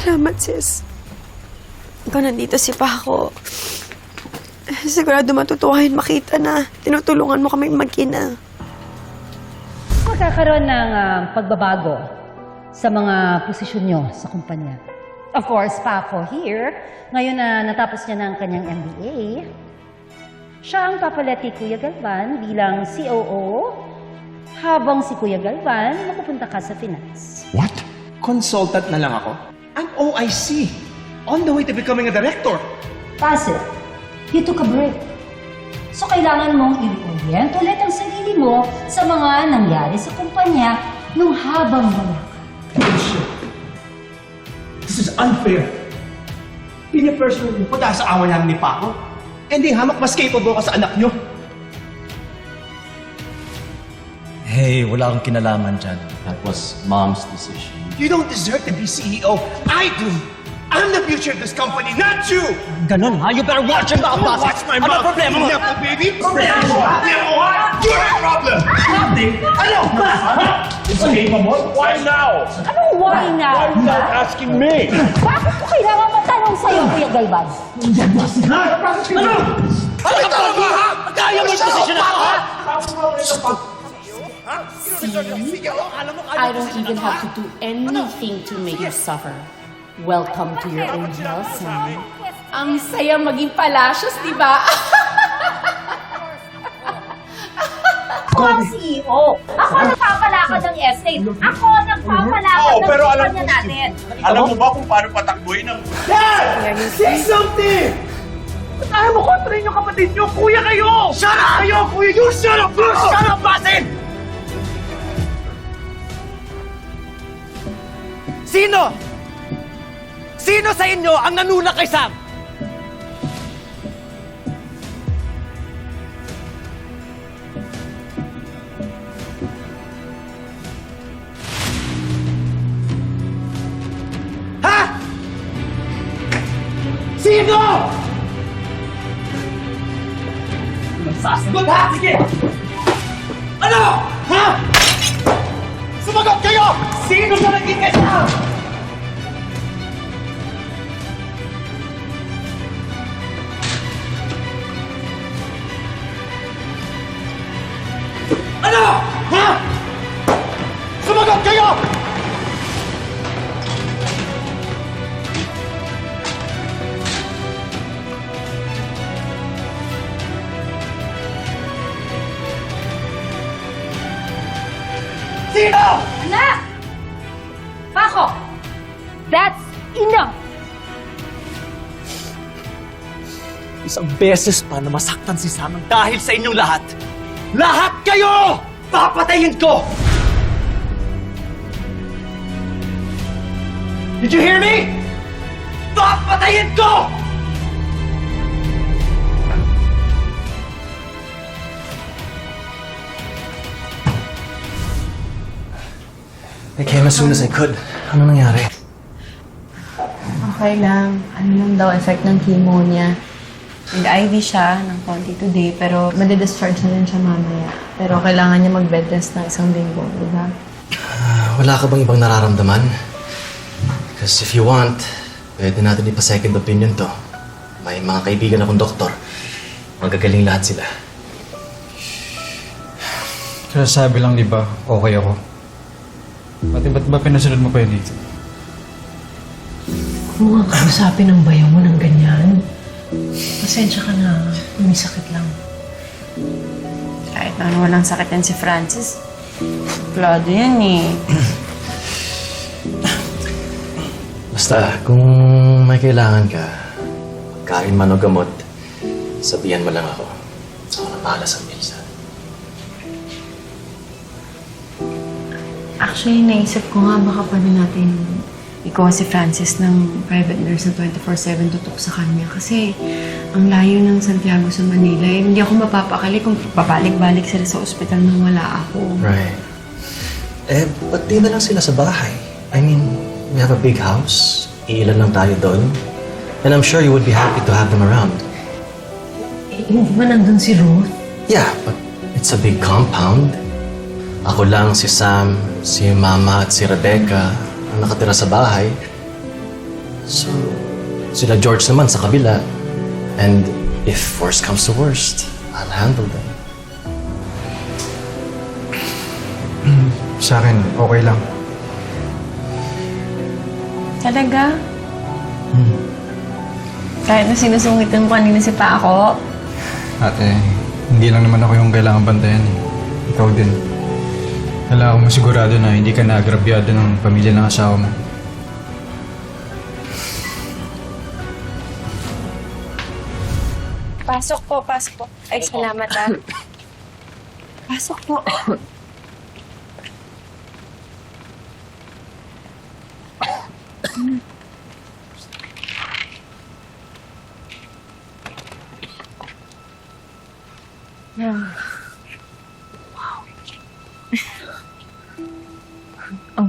Salamat, sis. Ikaw nandito si Paco. Sigurado matutuwahin makita na tinutulungan mo kami mag-ina. Magkakaroon ng ah, pagbabago sa mga posisyon nyo sa kumpanya. Of course, Paco here, ngayon na natapos niya ng kanyang MBA, siya ang papalit kay Kuya Galvan bilang COO habang si Kuya Galvan mapupunta ka sa finance. What? Consultant na lang ako? I'm OIC. On the way to becoming a director. Passive, you took a break. So kailangan mong i-orient ulit ang sarili mo sa mga nangyari sa kumpanya nung habang wala ka. Bullshit. This is unfair. Pinipersonal mo pa dahil sa awa lang ni Paco. Hindi hamak mas capable ka sa anak nyo. Hey, wala akong kinalaman dyan. That was mom's decision. You don't deserve to be CEO. I do. I'm the future of this company, not you! Ganon ha? You better watch your mouth, boss! Watch my ano mouth, problema mo? Nepo, baby! Problema mo, ha? Nepo, ha? You're a problem! Ano? It's capable? Why now? Anong why now? Why not asking me? Bakit ko kailangan matanong sa'yo, Kuya Galvan? Ano? Ano ka ba? ha? Kaya mo yung posisyon na ako, ha? I don't even have to do anything to make you suffer. Welcome to your own hell, son. Ang saya maging palasyos, di ba? Ako ang CEO. Ako ang nagpapalakad ng estate. Ako ang nagpapalakad Oo, ng pero alam mo, natin. Alam mo ba kung paano patakbuhin ang... Say something! Ayaw mo kontrahin yung kapatid nyo! Kuya kayo! Shut up! Kayo, kuya! You shut up! You shut up, Basin! Sino? Sino sa inyo ang nanuna kay Sam? Ha? Sino? Sasagot ha? Sige! Ano? Ha? Sumagot kayo! Sino sa naging kasama? Anak! Paco! That's enough! Isang beses pa na masaktan si Sam dahil sa inyong lahat. Lahat kayo! Papatayin ko! Did you hear me? As soon as I could. Ano nangyari? Okay lang. Ano lang daw effect ng chemo niya. Nag-IV siya ng konti today, pero madi-discharge na rin siya mamaya. Pero kailangan niya mag-bed rest ng isang linggo, di ba? Ah, wala ka bang ibang nararamdaman? Because if you want, pwede natin ipa second opinion to. May mga kaibigan akong doktor. Magagaling lahat sila. Kaya sabi lang, di ba, okay ako. Pati ba't ba pinasunod mo pa yun dito? Huwag nga kausapin ng bayaw mo ng ganyan. Pasensya ka na. May sakit lang. Kahit ano walang sakit yan si Francis. Plado yan eh. Basta, kung may kailangan ka, pagkain man o gamot, sabihan mo lang ako. Ako na bahala sa bilsa. Actually, naisip ko nga baka pwede natin ikaw si Francis ng private nurse na 24-7 tutok sa kanya. Kasi ang layo ng Santiago sa Manila. Eh, hindi ako mapapakali kung babalik-balik sila sa ospital nang wala ako. Right. Eh, ba't di na lang sila sa bahay? I mean, we have a big house. Iilan lang tayo doon. And I'm sure you would be happy to have them around. Eh, hindi ba nandun si Ruth? Yeah, but it's a big compound. Ako lang, si Sam, si Mama at si Rebecca ang nakatira sa bahay. So, sila George naman sa kabila. And if worst comes to worst, I'll handle them. Sa akin, okay lang. Talaga? Kahit na sinusungitan mo kanina si Paco, Ate, hindi lang naman ako yung kailangan bantayan eh. Ikaw din. Kailangan ko masigurado na hindi ka naagrabyado ng pamilya ng asawa mo. Pasok po, pasok po. Ay, salamat ah. Pasok po.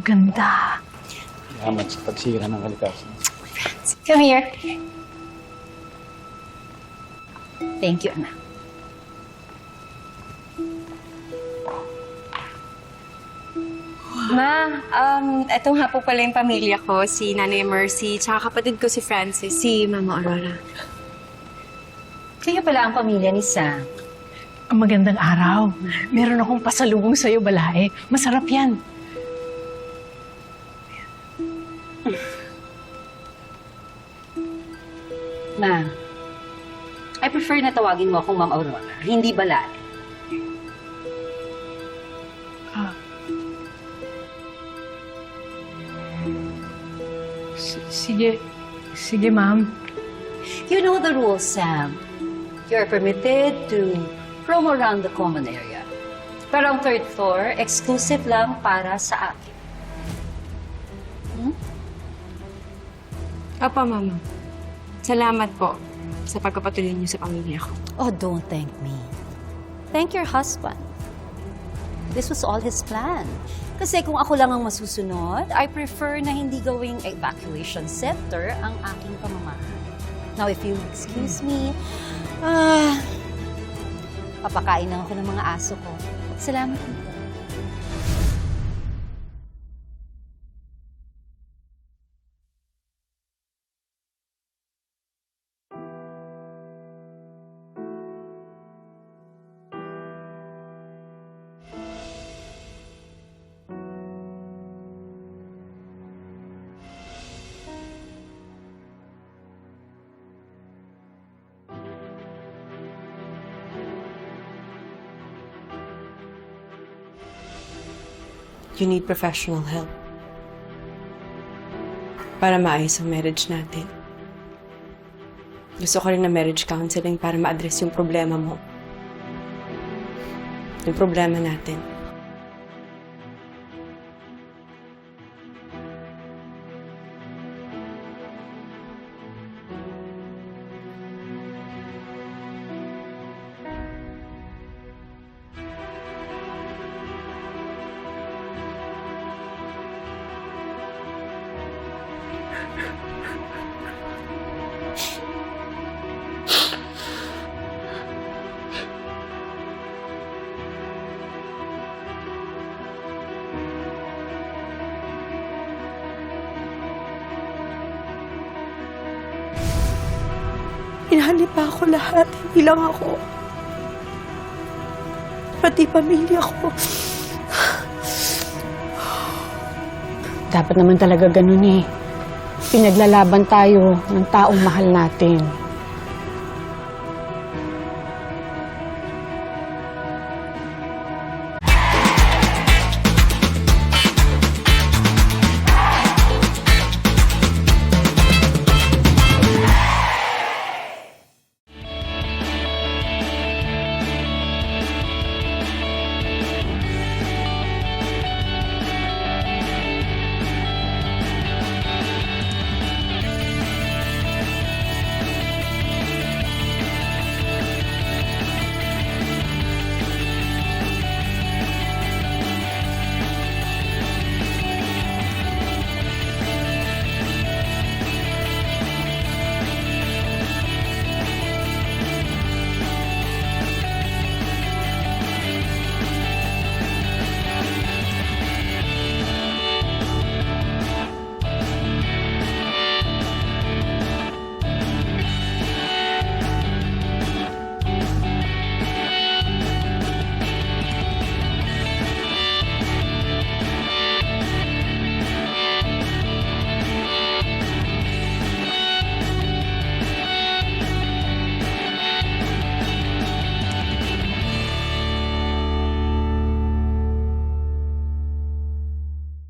Ang ganda. Salamat sa pagsira ng kalikasan. Come here. Thank you, anak. Ma, um, eto nga po pala yung pamilya ko, si Nanay Mercy, tsaka kapatid ko si Francis, si Mama Aurora. Kaya pala ang pamilya ni Sam. Ang magandang araw. Meron akong pasalubong sa'yo, Balae. Masarap yan. Ma, I prefer na tawagin mo akong Ma'am Aurora, hindi Balay. S- Sige. Sige, ma'am. You know the rules, Sam. You're permitted to roam around the common area. Pero ang third floor, exclusive lang para sa akin. Opo, Mama. Salamat po sa pagpapatuloy niyo sa pamilya ko. Oh, don't thank me. Thank your husband. This was all his plan. Kasi kung ako lang ang masusunod, I prefer na hindi gawing evacuation center ang aking pamamahay. Now, if you excuse me, ah, papakain lang ako ng mga aso ko. Salamat You need professional help. Para maayos ang marriage natin. Gusto ko rin na marriage counseling para ma-address yung problema mo. Yung problema natin. Inali pa ako lahat, hindi lang ako. Pati pamilya ko. Dapat naman talaga ganun eh. Pinaglalaban tayo ng taong mahal natin.